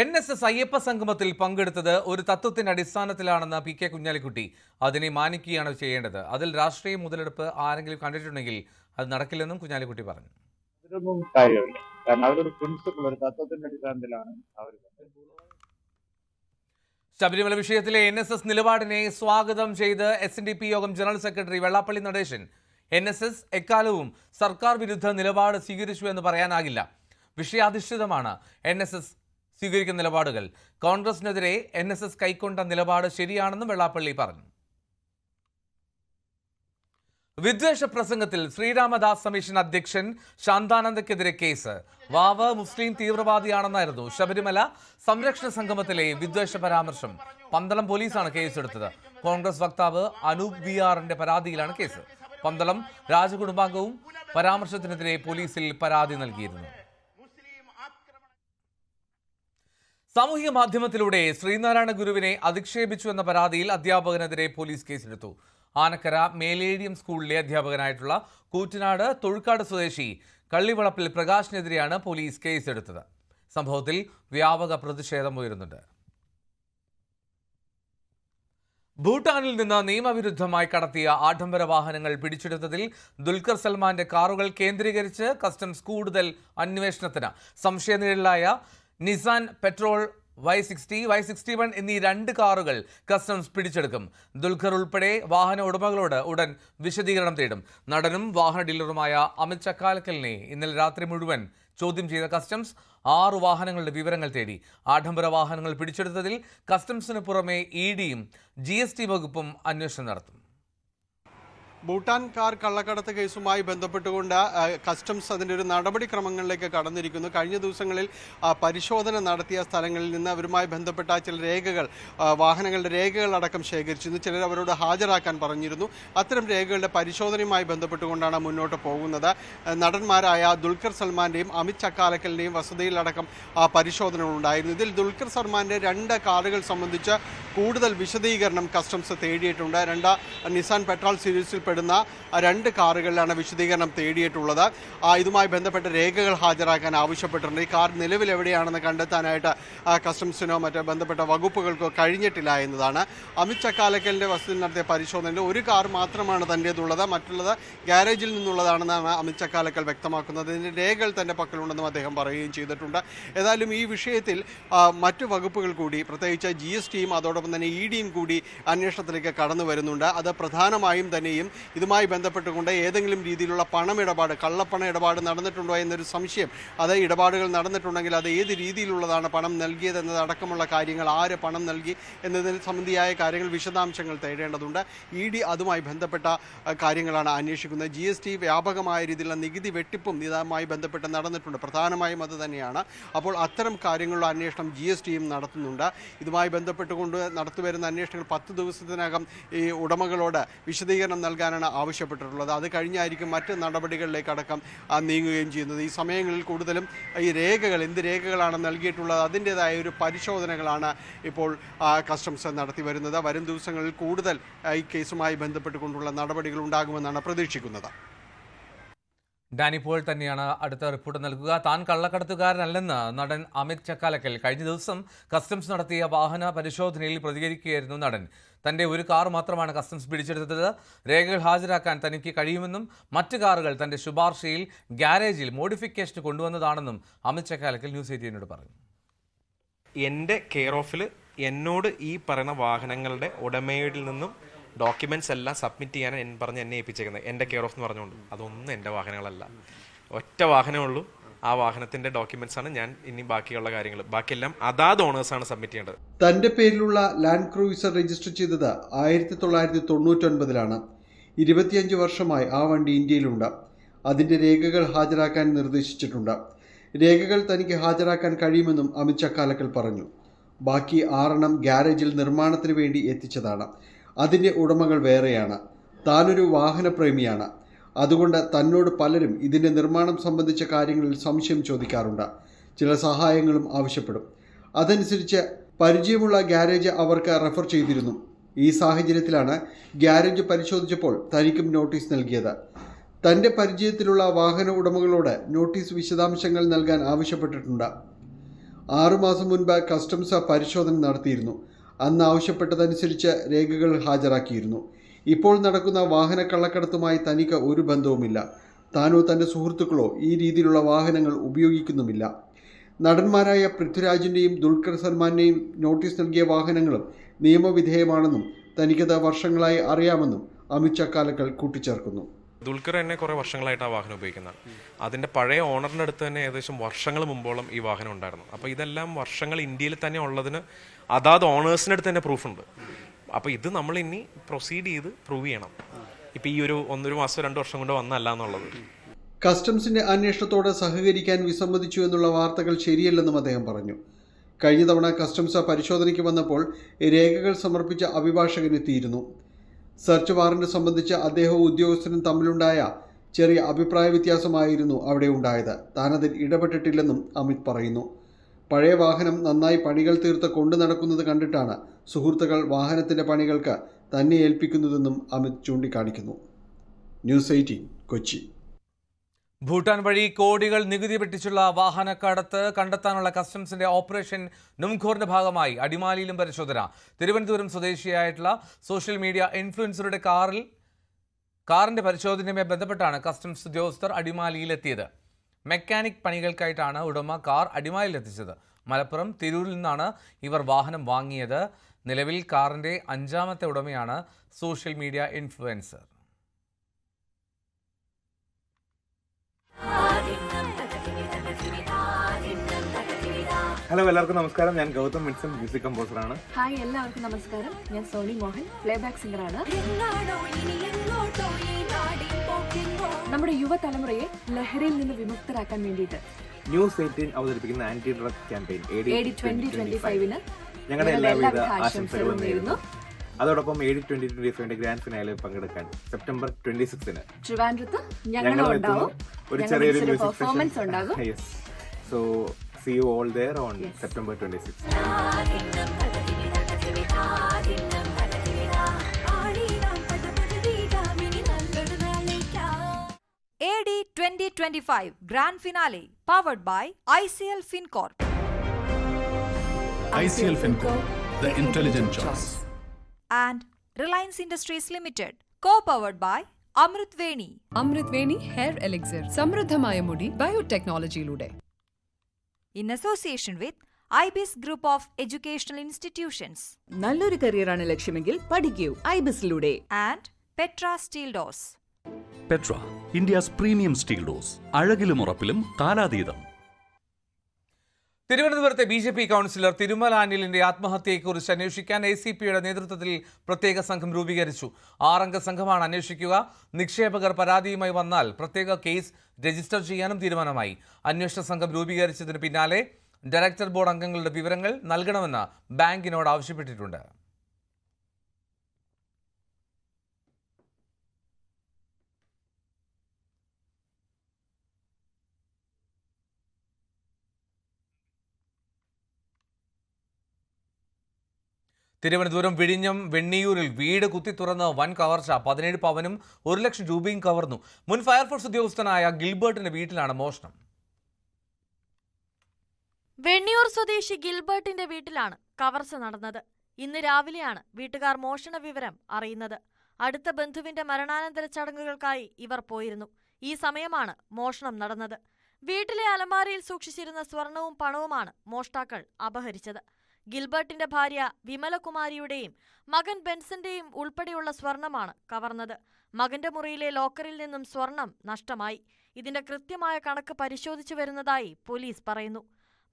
എൻ എസ് എസ് അയ്യപ്പ സംഗമത്തിൽ പങ്കെടുത്തത് ഒരു തത്വത്തിന്റെ അടിസ്ഥാനത്തിലാണെന്ന് പി കെ കുഞ്ഞാലിക്കുട്ടി അതിനെ മാനിക്കുകയാണ് ചെയ്യേണ്ടത്. അതിൽ രാഷ്ട്രീയ മുതലെടുപ്പ് ആരെങ്കിലും കണ്ടിട്ടുണ്ടെങ്കിൽ അത് നടക്കില്ലെന്നും കുഞ്ഞാലിക്കുട്ടി പറഞ്ഞു. കാര്യമില്ല. കാരണം അവരൊരു പ്രിൻസിപ്പിൾ ഒരു തത്വത്തിന്റെ അടിസ്ഥാനത്തിലാണ് അവർ ശബരിമല വിഷയത്തിലെ എൻ എസ് എസ് നിലപാടിനെ സ്വാഗതം ചെയ്ത് എസ് എൻ ഡി പി യോഗം general secretary Vellappally Natesan N S S എക്കാലവും സർക്കാർ വിരുദ്ധ നിലപാട് സ്വീകരിച്ചു എന്ന് പറയാനാകില്ല. വിഷയാധിഷ്ഠിതമാണ് എൻ എസ് എസ് സ്വീകരിക്കുന്ന നിലപാടുകൾ. കോൺഗ്രസിനെതിരെ എൻ എസ് എസ് കൈക്കൊണ്ട നിലപാട് ശരിയാണെന്നും വെള്ളാപ്പള്ളി പറഞ്ഞു. വിദ്വേഷ പ്രസംഗത്തിൽ ശ്രീരാമദാസ് കമ്മീഷൻ അധ്യക്ഷൻ ശാന്താനന്ദക്കെതിരെ കേസ്. വാവ് മുസ്ലിം തീവ്രവാദിയാണെന്നായിരുന്നു ശബരിമല സംരക്ഷണ സംഗമത്തിലെ വിദ്വേഷ പരാമർശം. പന്തളം പോലീസാണ് കേസെടുത്തത്. കോൺഗ്രസ് വക്താവ് അനൂപ് വി ആറിന്റെ പരാതിയിലാണ് കേസ്. പന്തളം രാജകുടുംബാംഗവും പരാമർശത്തിനെതിരെ പോലീസിൽ പരാതി നൽകിയിരുന്നു. സാമൂഹിക മാധ്യമത്തിലൂടെ ശ്രീനാരായണ ഗുരുവിനെ അധിക്ഷേപിച്ചു എന്ന പരാതിയിൽ അധ്യാപകനെതിരെ പോലീസ് കേസെടുത്തു. ആനക്കര മേലേഡിയം സ്കൂളിലെ അധ്യാപകനായിട്ടുള്ള കൂറ്റനാട് തൊഴുക്കാട് സ്വദേശി കള്ളിവളപ്പിൽ പ്രകാശിനെതിരെയാണ് പോലീസ് കേസെടുത്തത്. സംഭവത്തിൽ വ്യാപക പ്രതിഷേധം ഉയരുന്നുണ്ട്. ഭൂട്ടാനിൽ നിന്ന് നിയമവിരുദ്ധമായി കടത്തിയ ആഡംബര വാഹനങ്ങൾ പിടിച്ചെടുത്തതിൽ ദുൽഖർ സൽമാന്റെ കാറുകൾ കേന്ദ്രീകരിച്ച് കസ്റ്റംസ് കൂടുതൽ അന്വേഷണത്തിന് സംശയനിഴലിലായ Nissan Patrol Y sixty Y sixty one എന്നീ രണ്ട് കാറുകൾ കസ്റ്റംസ് പിടിച്ചെടുക്കും. ദുൽഖർ ഉൾപ്പെടെ വാഹന ഉടമകളോട് ഉടൻ വിശദീകരണം തേടും. നടനും വാഹന ഡീലറുമായ അമിത് ചക്കാലക്കലിനെ ഇന്നലെ രാത്രി മുഴുവൻ ചോദ്യം ചെയ്ത കസ്റ്റംസ് ആറ് വാഹനങ്ങളുടെ വിവരങ്ങൾ തേടി. ആഡംബര വാഹനങ്ങൾ പിടിച്ചെടുത്തതിൽ കസ്റ്റംസിന് പുറമെ ഇ ഡിയും ജി വകുപ്പും അന്വേഷണം നടത്തും. ഭൂട്ടാൻ കാർ കള്ളക്കടത്ത് കേസുമായി ബന്ധപ്പെട്ടുകൊണ്ട് കസ്റ്റംസ് അതിന്റെ ഒരു നടപടിക്രമങ്ങളിലേക്ക് കടന്നിരിക്കുന്നു. കഴിഞ്ഞ ദിവസങ്ങളിൽ പരിശോധന നടത്തിയ സ്ഥലങ്ങളിൽ നിന്ന് അവരുമായി ബന്ധപ്പെട്ട ചില രേഖകൾ വാഹനങ്ങളുടെ രേഖകൾ അടക്കം ശേഖരിച്ചിരുന്നു. ചിലർ അവരോട് ഹാജരാക്കാൻ പറഞ്ഞിരുന്നു. അത്തരം രേഖകളുടെ പരിശോധനയുമായി ബന്ധപ്പെട്ടുകൊണ്ടാണ് മുന്നോട്ട് പോകുന്നത്. നടന്മാരായ ദുൽഖർ സൽമാന്റെയും അമിത് ചക്കാലക്കലിന്റെയും വസതിയിലടക്കം പരിശോധനകളുണ്ടായിരുന്നു ഇതിൽ ദുൽഖർ സൽമാന്റെ രണ്ട് കാറുകൾ സംബന്ധിച്ച് കൂടുതൽ വിശദീകരണം കസ്റ്റംസ് തേടിയിട്ടുണ്ട്. രണ്ട് നിസാൻ പെട്രോൾ സീരീസിൽ പെടുന്ന രണ്ട് കാറുകളിലാണ് വിശദീകരണം തേടിയിട്ടുള്ളത്. ഇതുമായി ബന്ധപ്പെട്ട രേഖകൾ ഹാജരാക്കാൻ ആവശ്യപ്പെട്ടിട്ടുണ്ട്. ഈ കാർ നിലവിൽ എവിടെയാണെന്ന് കണ്ടെത്താനായിട്ട് കസ്റ്റംസിനോ മറ്റോ ബന്ധപ്പെട്ട വകുപ്പുകൾക്കോ കഴിഞ്ഞിട്ടില്ല എന്നതാണ്. അമിത് ചക്കാലക്കലിന്റെ വസതിയിൽ നടത്തിയ പരിശോധനയിൽ ഒരു കാർ മാത്രമാണ് തന്റേതുള്ളത്. മറ്റുള്ളത് ഗ്യാരേജിൽ നിന്നുള്ളതാണെന്നാണ് അമിത് ചക്കാലക്കൽ വ്യക്തമാക്കുന്നത്. ഇതിന്റെ രേഖകൾ തന്റെ പക്കലുണ്ടെന്നും അദ്ദേഹം പറയുകയും ചെയ്തിട്ടുണ്ട്. ഏതായാലും ഈ വിഷയത്തിൽ മറ്റു വകുപ്പുകൾ കൂടി പ്രത്യേകിച്ച് ജി എസ് ടിയും അതോടൊപ്പം തന്നെ ഇ ഡിയും കൂടി അന്വേഷണത്തിലേക്ക് കടന്നു വരുന്നുണ്ട്. അത് പ്രധാനമായും തന്നെയും ഇതുമായി ബന്ധപ്പെട്ടുകൊണ്ട് ഏതെങ്കിലും രീതിയിലുള്ള പണമിടപാട് കള്ളപ്പണ ഇടപാട് നടന്നിട്ടുണ്ടോ എന്നൊരു സംശയം. അത് ഇടപാടുകൾ നടന്നിട്ടുണ്ടെങ്കിൽ അത് ഏത് രീതിയിലുള്ളതാണ് പണം നൽകിയത് എന്നതടക്കമുള്ള കാര്യങ്ങൾ ആര് പണം നൽകി എന്നതിന് സംബന്ധിയായ കാര്യങ്ങൾ വിശദാംശങ്ങൾ തേടേണ്ടതുണ്ട്. ഇ ഡി അതുമായി ബന്ധപ്പെട്ട കാര്യങ്ങളാണ് അന്വേഷിക്കുന്നത്. ജി എസ് ടി വ്യാപകമായ രീതിയിലുള്ള നികുതി വെട്ടിപ്പും ഇതുമായി ബന്ധപ്പെട്ട് നടന്നിട്ടുണ്ട്. പ്രധാനമായും അത് തന്നെയാണ്. അപ്പോൾ അത്തരം കാര്യങ്ങളുടെ അന്വേഷണം ജി എസ് ടിയും നടത്തുന്നുണ്ട്. ഇതുമായി ബന്ധപ്പെട്ടുകൊണ്ട് നടത്തിവരുന്ന അന്വേഷണങ്ങൾ പത്ത് ദിവസത്തിനകം ഈ ഉടമകളോട് വിശദീകരണം നൽകാനാണ് ആവശ്യപ്പെട്ടിട്ടുള്ളത്. അത് കഴിഞ്ഞായിരിക്കും മറ്റ് നടപടികളിലേക്ക് അടക്കം നീങ്ങുകയും ചെയ്യുന്നത്. ഈ സമയങ്ങളിൽ കൂടുതലും ഈ രേഖകൾ എന്ത് രേഖകളാണ് നൽകിയിട്ടുള്ളത് അതിന്റെതായ ഒരു പരിശോധനകളാണ് ഇപ്പോൾ കസ്റ്റംസ് നടത്തി വരുന്നത്. വരും ദിവസങ്ങളിൽ കൂടുതൽ ഈ കേസുമായി ബന്ധപ്പെട്ടുകൊണ്ടുള്ള നടപടികൾ ഉണ്ടാകുമെന്നാണ് പ്രതീക്ഷിക്കുന്നത്. ഡാനി പോൾ തന്നെയാണ് അടുത്ത റിപ്പോർട്ട് നൽകുക. താൻ കള്ളക്കടത്തുകാരനല്ലെന്ന് നടൻ അമിത് ചക്കാലക്കൽ കഴിഞ്ഞ ദിവസം കസ്റ്റംസ് നടത്തിയ വാഹന പരിശോധനയിൽ പ്രതികരിക്കുകയായിരുന്നു നടൻ. തന്റെ ഒരു കാർ മാത്രമാണ് കസ്റ്റംസ് പിടിച്ചെടുത്തത്. രേഖകൾ ഹാജരാക്കാൻ തനിക്ക് കഴിയുമെന്നും മറ്റ് കാറുകൾ തന്റെ ശുപാർശയിൽ ഗ്യാരേജിൽ മോഡിഫിക്കേഷന് കൊണ്ടുവന്നതാണെന്നും അമിത് ചക്കാലക്കൽ ന്യൂസ് എയ്റ്റീനോട് പറഞ്ഞു. എന്റെ കെയർ ഓഫിൽ എന്നോട് ഈ പറയുന്ന വാഹനങ്ങളുടെ ഉടമയിൽ നിന്നും ഡോക്യുമെന്റ്സ് എല്ലാം സബ്മിറ്റ് ചെയ്യാൻ പറഞ്ഞ് എന്നെ ഏൽപ്പിച്ചേക്കുന്നത്. എന്റെ കെയർ ഓഫ് എന്ന് പറഞ്ഞുകൊണ്ട്. അതൊന്നും എന്റെ വാഹനങ്ങളല്ല. ഒറ്റ വാഹനമേ ഉള്ളൂ. ആ വാഹനത്തിന്റെ ഡോക്യുമെന്റ്സ് ആണ് ഞാൻ ഇനി ബാക്കിയുള്ള കാര്യങ്ങൾ. ബാക്കിയെല്ലാം അതാത് ആണ് സബ്മിറ്റ് ചെയ്യേണ്ടത്. തന്റെ പേരിലുള്ള ലാൻഡ് ക്രൂയിസർ രജിസ്റ്റർ ചെയ്തത് ആയിരത്തി തൊള്ളായിരത്തി തൊണ്ണൂറ്റൊൻപതിലാണ് ഇരുപത്തിയഞ്ച് വർഷമായി ആ വണ്ടി ഇന്ത്യയിലുണ്ട്. അതിന്റെ രേഖകൾ ഹാജരാക്കാൻ നിർദ്ദേശിച്ചിട്ടുണ്ട്. രേഖകൾ തനിക്ക് ഹാജരാക്കാൻ കഴിയുമെന്നും അമിത് ചക്കാലക്കൽ പറഞ്ഞു. ബാക്കി ആറെണ്ണം ഗ്യാരേജിൽ നിർമ്മാണത്തിന് വേണ്ടി എത്തിച്ചതാണ്. അതിന്റെ ഉടമകൾ വേറെയാണ്. താനൊരു വാഹനപ്രേമിയാണ്. അതുകൊണ്ട് തന്നോട് പലരും ഇതിന്റെ നിർമ്മാണം സംബന്ധിച്ച കാര്യങ്ങളിൽ സംശയം ചോദിക്കാറുണ്ട്. ചില സഹായങ്ങളും ആവശ്യപ്പെടും. അതനുസരിച്ച് പരിചയമുള്ള ഗ്യാരേജ് അവർക്ക് റെഫർ ചെയ്തിരുന്നു. ഈ സാഹചര്യത്തിലാണ് ഗ്യാരേജ് പരിശോധിച്ചപ്പോൾ തനിക്കും നോട്ടീസ് നൽകിയത്. തന്റെ പരിചയത്തിലുള്ള വാഹന ഉടമകളോട് നോട്ടീസ് വിശദാംശങ്ങൾ നൽകാൻ ആവശ്യപ്പെട്ടിട്ടുണ്ട്. ആറുമാസം മുൻപ് കസ്റ്റംസ് പരിശോധന നടത്തിയിരുന്നു. അന്ന് ആവശ്യപ്പെട്ടതനുസരിച്ച് രേഖകൾ ഹാജരാക്കിയിരുന്നു. ഇപ്പോൾ നടക്കുന്ന വാഹന കള്ളക്കടത്തുമായി തനിക്ക് ഒരു ബന്ധവുമില്ല. താനോ തന്റെ സുഹൃത്തുക്കളോ ഈ രീതിയിലുള്ള വാഹനങ്ങൾ ഉപയോഗിക്കുന്നുമില്ല. നടന്മാരായ പൃഥ്വിരാജിന്റെയും ദുൽഖർ സൽമാന്റെയും നോട്ടീസ് നൽകിയ വാഹനങ്ങളും നിയമവിധേയമാണെന്നും തനിക്കത് വർഷങ്ങളായി അറിയാമെന്നും അമിത് ചക്കാലക്കൽ കൂട്ടിച്ചേർക്കുന്നു. ദുൽഖർ തന്നെ കുറേ വർഷങ്ങളായിട്ട് ആ വാഹനം ഉപയോഗിക്കുന്നതാണ് അതിന്റെ പഴയ ഓണറിന്റെ അടുത്ത് തന്നെ ഏകദേശം വർഷങ്ങൾ മുമ്പോളം ഈ വാഹനം ഉണ്ടായിരുന്നു. അപ്പോൾ ഇതെല്ലാം വർഷങ്ങൾ ഇന്ത്യയിൽ തന്നെ ഉള്ളതിന് അതാത് ഓണേഴ്സിന്റെ അടുത്ത് തന്നെ പ്രൂഫുണ്ട് അപ്പോൾ ഇത് നമ്മൾ ഇനി പ്രൊസീഡ് ചെയ്ത് പ്രൂവ് ചെയ്യണം. ഇപ്പം ഈ ഒരു ഒന്നൊരു മാസം രണ്ട് വർഷം കൊണ്ട് വന്നല്ല എന്നുള്ളത്. കസ്റ്റംസിന്റെ അന്വേഷണത്തോട് സഹകരിക്കാൻ വിസമ്മതിച്ചു എന്നുള്ള വാർത്തകൾ ശരിയല്ലെന്നും അദ്ദേഹം പറഞ്ഞു. കഴിഞ്ഞ തവണ കസ്റ്റംസ് പരിശോധനയ്ക്ക് വന്നപ്പോൾ രേഖകൾ സമർപ്പിച്ച അഭിഭാഷകനെത്തിയിരുന്നു സെർച്ച് വാറന്റ് സംബന്ധിച്ച് അദ്ദേഹവും ഉദ്യോഗസ്ഥനും തമ്മിലുണ്ടായ ചെറിയ അഭിപ്രായ വ്യത്യാസമായിരുന്നു അവിടെ ഉണ്ടായത്. താനതിൽ ഇടപെട്ടിട്ടില്ലെന്നും അമിത് പറയുന്നു. പഴയ വാഹനം നന്നായി പണികൾ തീർത്ത് കൊണ്ടു നടക്കുന്നത് കണ്ടിട്ടാണ് സുഹൃത്തുക്കൾ വാഹനത്തിന്റെ പണികൾക്ക് തന്നെ ഏൽപ്പിക്കുന്നതെന്നും അമിത് ചൂണ്ടിക്കാണിക്കുന്നു. News eighteen Kochi. ഭൂട്ടാൻ വഴി കോടികൾ നികുതി വെട്ടിച്ചുള്ള വാഹനക്കടത്ത് കണ്ടെത്താനുള്ള കസ്റ്റംസിന്റെ ഓപ്പറേഷൻ നുംഖോറിന്റെ ഭാഗമായി അടിമാലിയിലും പരിശോധന. തിരുവനന്തപുരം സ്വദേശിയായിട്ടുള്ള സോഷ്യൽ മീഡിയ ഇൻഫ്ലുവൻസറുടെ കാറിൽ കാറിന്റെ പരിശോധനയുമായി ബന്ധപ്പെട്ടാണ് കസ്റ്റംസ് ഉദ്യോഗസ്ഥർ അടിമാലിയിലെത്തിയത്. മെക്കാനിക് പണികൾക്കായിട്ടാണ് ഉടമ കാർ അടിമാലിലെത്തിച്ചത്. മലപ്പുറം തിരൂരിൽ നിന്നാണ് ഇവർ വാഹനം വാങ്ങിയത്. നിലവിൽ കാറിന്റെ അഞ്ചാമത്തെ ഉടമയാണ് സോഷ്യൽ മീഡിയ ഇൻഫ്ലുവൻസർ. ഹലോ എല്ലാവർക്കും നമസ്കാരം. ഞാൻ ഗൗതം വിൻസൻ മ്യൂസിക് കമ്പോസർ ആണ് ഹായ് എല്ലാവർക്കും നമസ്കാരം. ഞാൻ സോണി മോഹൻ പ്ലേബാക്ക് സിംഗറാണ് നമ്മുടെ യുവതലമുറയെ ലഹരിയിൽ നിന്ന് വിമുക്തരാക്കാൻ വേണ്ടിയിട്ട് ന്യൂസ് എയ്റ്റീൻ അവതരിപ്പിക്കുന്ന anti drug campaign A D twenty twenty ഫൈവിന് ഞങ്ങളുടെ എല്ലാവിധ ആശംസകളും നേരുന്നു. അതോടൊപ്പം ഏഴ് ട്വന്റി ട്വന്റി ഫൈവിന്റെ ഗ്രാൻഡ് ഫിനാലിൽ പങ്കെടുക്കാൻ സെപ്റ്റംബർ ട്വന്റി സിക്സിന് ട്രിവാൻഡ്രത്ത് ഉണ്ടാവും ഒരു ചെറിയൊരു മ്യൂസിക് പെർഫോമൻസ് ഉണ്ടാകും. So see you all there on September twenty six 2025 Grand Finale powered by ICL FinCorp. ICL FinCorp, the intelligent choice. and Reliance Industries Limited, co-powered by Amrit Veni. Amrit Veni hair elixir സമൃദ്ധമായ മുടി ബയോടെക്നോളജിയിലൂടെ in association with IBIS Group of Educational Institutions നല്ലൊരു കരിയറാണ് ലക്ഷ്യമെങ്കിൽ പഠിക്കൂ ഐബിസിലൂടെ and Petra Steel Doors. Petra India's premium steel doors അഴകിലും ഉറപ്പിലും കാലാതീതം. തിരുവനന്തപുരത്തെ B J P councillor Thirumala അനിലിന്റെ ആത്മഹത്യയെക്കുറിച്ച് അന്വേഷിക്കാൻ എ സി പിയുടെ നേതൃത്വത്തിൽ പ്രത്യേക സംഘം രൂപീകരിച്ചു. ആറംഗ സംഘമാണ് അന്വേഷിക്കുക. നിക്ഷേപകർ പരാതിയുമായി വന്നാൽ പ്രത്യേക കേസ് രജിസ്റ്റർ ചെയ്യാനും തീരുമാനമായി. അന്വേഷണ സംഘം രൂപീകരിച്ചതിന് പിന്നാലെ ഡയറക്ടർ ബോർഡ് അംഗങ്ങളുടെ വിവരങ്ങൾ നൽകണമെന്ന് ബാങ്കിനോട് ആവശ്യപ്പെട്ടിട്ടുണ്ട്. തിരുവനന്തപുരം വിഴിഞ്ഞം വെണ്ണിയൂരിൽ വീട് കുത്തി തുറന്ന് വൻ കവർച്ച. പതിനേഴ് പവനും ഒരു ലക്ഷം രൂപയും കവർന്നു. മുൻ ഫയർഫോഴ്സ് ഉദ്യോഗസ്ഥനായ ഗിൽബർട്ടിന്റെ വീട്ടിലാണ് മോഷണം. വെണ്ണിയൂർ സ്വദേശി ഗിൽബർട്ടിന്റെ വീട്ടിലാണ് കവർച്ച നടന്നത്. ഇന്ന് രാവിലെയാണ് വീട്ടുകാർ മോഷണ വിവരം അറിയുന്നത്. അടുത്ത ബന്ധുവിന്റെ മരണാനന്തര ചടങ്ങുകൾക്കായി ഇവർ പോയിരുന്നു. ഈ സമയമാണ് മോഷണം നടന്നത്. വീട്ടിലെ അലമാരയിൽ സൂക്ഷിച്ചിരുന്ന സ്വർണവും പണവുമാണ് മോഷ്ടാക്കൾ അപഹരിച്ചത്. ഗിൽബർട്ടിന്റെ ഭാര്യ വിമലകുമാരിയുടെയും മകൻ ബെൻസന്റെയും ഉൾപ്പെടെയുള്ള സ്വർണമാണ് കവർന്നത്. മകന്റെ മുറിയിലെ ലോക്കറിൽ നിന്നും സ്വർണം നഷ്ടമായി. ഇതിന്റെ കൃത്യമായ കണക്ക് പരിശോധിച്ചു വരുന്നതായി പോലീസ് പറയുന്നു.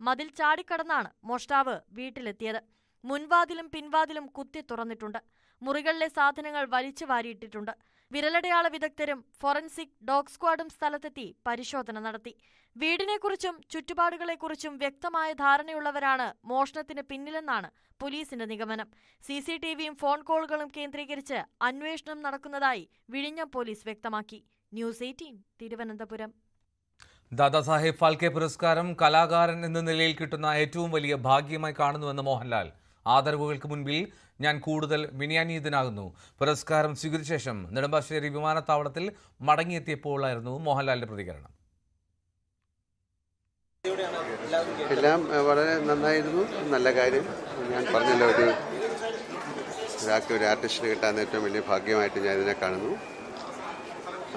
മതിൽ ചാടിക്കടന്നാണ് മോഷ്ടാവ് വീട്ടിലെത്തിയത്. മുൻവാതിലും പിൻവാതിലും കുത്തി തുറന്നിട്ടുണ്ട്. മുറികളിലെ സാധനങ്ങൾ വലിച്ചു വാരിയിട്ടിട്ടുണ്ട്. വിരലടയാള വിദഗ്ധരും ഫോറൻസിക് ഡോഗ് സ്ക്വാഡും സ്ഥലത്തെത്തി പരിശോധന നടത്തി. വീടിനെക്കുറിച്ചും ചുറ്റുപാടുകളെക്കുറിച്ചും വ്യക്തമായ ധാരണയുള്ളവരാണ് മോഷണത്തിന് പിന്നിലെന്നാണ് പോലീസിന്റെ നിഗമനം. സി സി ടി വിയും ഫോൺ കോളുകളും കേന്ദ്രീകരിച്ച് അന്വേഷണം നടക്കുന്നതായി വിഴിഞ്ഞം പോലീസ് വ്യക്തമാക്കി. News eighteen Thiruvananthapuram. Dadasaheb Phalke പുരസ്കാരം കലാകാരൻ എന്ന നിലയിൽ കിട്ടുന്ന ഏറ്റവും വലിയ ഭാഗ്യമായി കാണുന്നുവെന്ന് മോഹൻലാൽ. ആദരവുകൾക്ക് മുൻപിൽ ഞാൻ കൂടുതൽ വിനയാനീതനാകുന്നു. പുരസ്കാരം സ്വീകരിച്ച ശേഷം നെടുമ്പാശ്ശേരി വിമാനത്താവളത്തിൽ മടങ്ങിയെത്തിയപ്പോഴായിരുന്നു മോഹൻലാലിന്റെ പ്രതികരണം. എല്ലാം വളരെ നന്നായിരുന്നു. നല്ല കാര്യം. ഞാൻ പറഞ്ഞല്ലോ ഒരു ഒരാൾക്ക് ഒരു ആർട്ടിസ്റ്റിന് കിട്ടാൻ ഏറ്റവും വലിയ ഭാഗ്യമായിട്ട് ഞാൻ ഇതിനെ കാണുന്നു.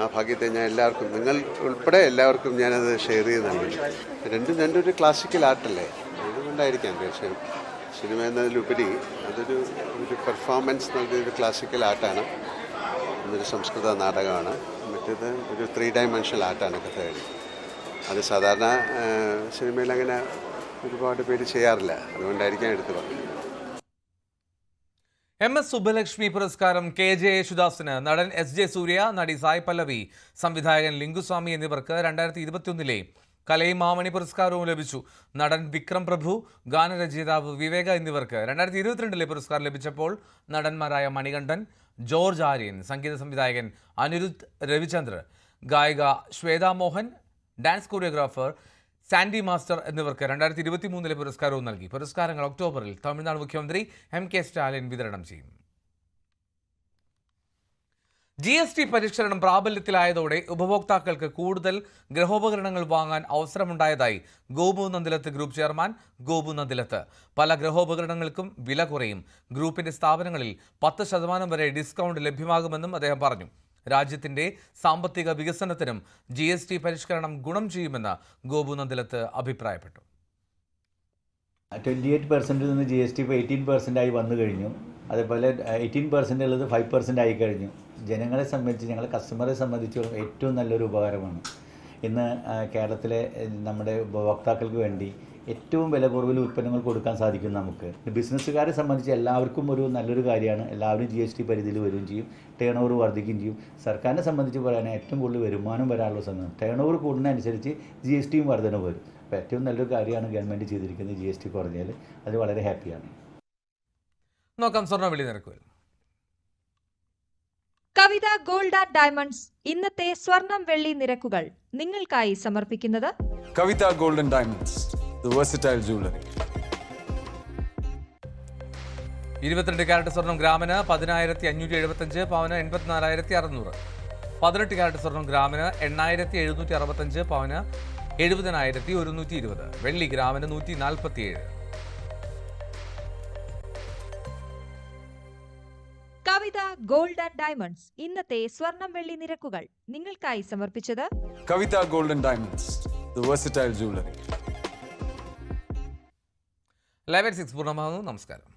ആ ഭാഗ്യത്തെ ഞാൻ എല്ലാവർക്കും നിങ്ങൾ ഉൾപ്പെടെ എല്ലാവർക്കും ഞാനത് ഷെയർ ചെയ്യുന്നുണ്ട്. രണ്ടും രണ്ടും ഒരു ക്ലാസിക്കൽ ആർട്ടല്ലേ? അതുകൊണ്ടായിരിക്കാം തീർച്ചയായും സിനിമ എന്നതിലുപരി അതൊരു ഒരു പെർഫോമൻസ് നൽകിയൊരു ക്ലാസിക്കൽ ആർട്ടാണ് ഒന്നൊരു സംസ്കൃത നാടകമാണ്. മറ്റേത് ഒരു ത്രീ ഡയമെൻഷണൽ ആർട്ടാണ് കഥകളി. അത് സാധാരണ സിനിമയിൽ അങ്ങനെ ഒരുപാട് പേര് ചെയ്യാറില്ല. അതുകൊണ്ടായിരിക്കാം എടുത്തു പറഞ്ഞത് എം എസ് സുബ്ബലക്ഷ്മി പുരസ്കാരം കെ ജെ യേശുദാസിന് നടൻ എസ് ജെ സൂര്യ നടി സായ് പല്ലവി സംവിധായകൻ ലിംഗുസ്വാമി എന്നിവർക്ക് രണ്ടായിരത്തി ഇരുപത്തിയൊന്നിലെ കലൈമാമണി പുരസ്കാരവും ലഭിച്ചു. നടൻ വിക്രം പ്രഭു ഗാനരചയിതാവ് വിവേക എന്നിവർക്ക് രണ്ടായിരത്തി ഇരുപത്തിരണ്ടിലെ പുരസ്കാരം ലഭിച്ചപ്പോൾ നടന്മാരായ മണികണ്ഠൻ ജോർജ് ആര്യൻ സംഗീത സംവിധായകൻ അനിരുദ്ധ് രവിചന്ദ്ര ഗായിക Shweta Mohan dance choreographer Sandy master എന്നിവർക്ക് രണ്ടായിരത്തി ഇരുപത്തി മൂന്നിലെ പുരസ്കാരവും നൽകി. പുരസ്കാരങ്ങൾ ഒക്ടോബറിൽ തമിഴ്നാട് മുഖ്യമന്ത്രി എം കെ സ്റ്റാലിൻ വിതരണം ചെയ്യും. ജി എസ് ടി പരിഷ്കരണം പ്രാബല്യത്തിലായതോടെ ഉപഭോക്താക്കൾക്ക് കൂടുതൽ ഗൃഹോപകരണങ്ങൾ വാങ്ങാൻ അവസരമുണ്ടായതായി ഗോപു നന്ദിലത്ത് ഗ്രൂപ്പ് ചെയർമാൻ ഗോപു നന്ദിലത്ത്. പല ഗൃഹോപകരണങ്ങൾക്കും വില കുറയും. ഗ്രൂപ്പിന്റെ സ്ഥാപനങ്ങളിൽ പത്ത് ശതമാനം വരെ ഡിസ്കൗണ്ട് ലഭ്യമാകുമെന്നും അദ്ദേഹം പറഞ്ഞു. രാജ്യത്തിന്റെ സാമ്പത്തിക വികസനത്തിനും ജി എസ് ടി പരിഷ്കരണം ഗുണം ചെയ്യുമെന്ന് ഗോപു നന്ദിലത്ത് അഭിപ്രായപ്പെട്ടു. ട്വന്റി എയ്റ്റ് പെർസെന്റിൽ നിന്ന് ജി എസ് ടി ഇപ്പോൾ എയ്റ്റീൻ പെർസെന്റ് ആയി വന്നു കഴിഞ്ഞു. അതേപോലെ എയ്റ്റീൻ പെർസെന്റ് ഉള്ളത് ഫൈവ് പെർസെന്റ് ആയി കഴിഞ്ഞു. ജനങ്ങളെ സംബന്ധിച്ച് ഞങ്ങൾ കസ്റ്റമറെ സംബന്ധിച്ചോളം ഏറ്റവും നല്ലൊരു ഉപകാരമാണ്. ഇന്ന് കേരളത്തിലെ നമ്മുടെ ഉപഭോക്താക്കൾക്ക് വേണ്ടി ഏറ്റവും വില കുറവിൽ ഉൽപ്പന്നങ്ങൾ കൊടുക്കാൻ സാധിക്കും നമുക്ക്. ബിസിനസ്സുകാരെ സംബന്ധിച്ച് എല്ലാവർക്കും ഒരു നല്ലൊരു കാര്യമാണ്. എല്ലാവരും ജി എസ് ടി പരിധിയിൽ വരികയും ചെയ്യും ടേൺ ഓവർ വർദ്ധിക്കുകയും ചെയ്യും. സർക്കാരിനെ സംബന്ധിച്ച് പറയാൻ ഏറ്റവും കൂടുതൽ വരുമാനം വരാനുള്ള സമയം ടേൺ ഓവർ കൂടുന്നതനുസരിച്ച് ജി എസ് ടിയും വർധന വരും. അപ്പോൾ ഏറ്റവും നല്ലൊരു കാര്യമാണ് ഗവൺമെന്റ് ചെയ്തിരിക്കുന്നത് ജി എസ് ടി കുറഞ്ഞാൽ അത് വളരെ ഹാപ്പിയാണ് നോക്കാം സ്വർണ വിളി നിരക്കുകൾ. കവിത ഗോൾഡ് ആൻഡ് ഡയമണ്ട്സ് ഇന്നത്തെ സ്വർണം വെള്ളി നിരക്കുകൾ നിങ്ങൾക്കായി സമർപ്പിക്കുന്നത് Kavitha golden diamonds the jewellery. ഇരുപത്തിരണ്ട് ക്യാരറ്റ് സ്വർണം ഗ്രാമിന് പതിനായിരത്തി അഞ്ഞൂറ്റി എഴുപത്തഞ്ച് പവന് എൺപത്തിനാലായിരത്തി അറുന്നൂറ് പതിനെട്ട് ക്യാരറ്റ് സ്വർണം ഗ്രാമിന് എണ്ണായിരത്തി എഴുന്നൂറ്റി അറുപത്തഞ്ച് പവന് എഴുപതിനായിരത്തി ഒരുന്നൂറ്റി ഇരുപത് വെള്ളി ഗ്രാമിന് നൂറ്റി നാൽപ്പത്തിയേഴ് കവിത ഗോൾഡ് ആൻഡ് ഡയമണ്ട്സ്. ഇന്നത്തെ സ്വർണം വെള്ളി നിരക്കുകൾ നിങ്ങൾക്കായി സമർപ്പിച്ചത് Kavitha golden diamonds the versatile jewelry. Eleven six പൂർണമാകുന്നു. നമസ്കാരം.